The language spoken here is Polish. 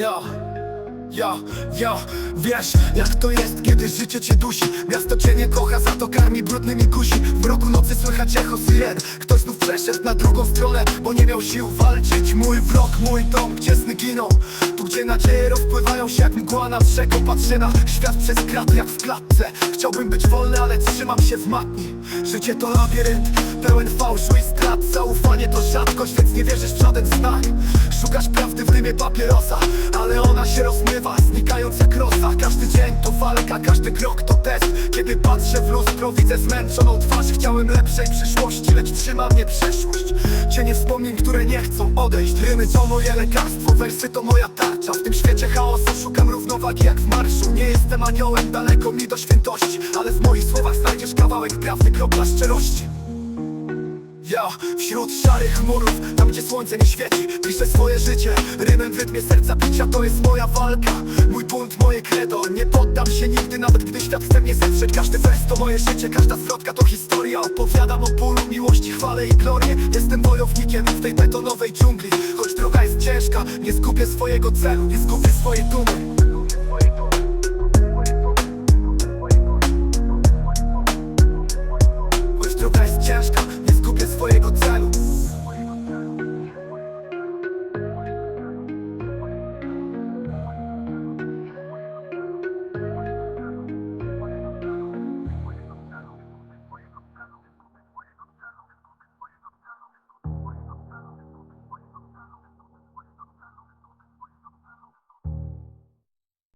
Yo, yo, yo, wiesz jak to jest, kiedy życie cię dusi. Miasto cię nie kocha, za to karmi brudnymi kusi W mroku nocy słychać echo syren. Ktoś znów przeszedł na drugą stronę, bo nie miał sił walczyć. Mój wrog, mój dom, gdzie sny giną? Tu gdzie nadzieje rozpływają się jak mgła nad rzeką Patrzę na świat przez krat jak w klatce. Chciałbym być wolny, ale trzymam się w matni. Życie to labirynt, pełen fałszu i strat. Zaufanie to rzadkość, więc nie wierzysz w żaden znak. Szukasz prawdy w rymie papierosa Ale ona się rozmywa, znikając jak rosa. Każdy dzień to walka, każdy krok to test. Kiedy patrzę w lustro, widzę zmęczoną twarz. Chciałem lepszej przyszłości, lecz trzyma mnie przeszłość. Cienie wspomnień, które nie chcą odejść. Rymy to moje lekarstwo, wersy to moja tarcza. W tym świecie chaosu szukam równowagi jak w marszu. Nie jestem aniołem, daleko mi do świętości. Ale w moich słowach znajdziesz kawałek prawdy, kropla szczerości ja wśród szarych chmurów, tam gdzie słońce nie świeci Piszę swoje życie, rymem w rytmie serca bicia To jest moja walka, mój bunt, moje credo Nie poddam się nigdy, nawet gdy świat chce mnie zetrzeć Każdy wers to moje życie, każda zwrotka to historia. Opowiadam o bólu, miłości, chwale i glorię Jestem wojownikiem w tej betonowej dżungli. Choć droga jest ciężka, nie zgubię swojego celu Nie zgubię swojej dumy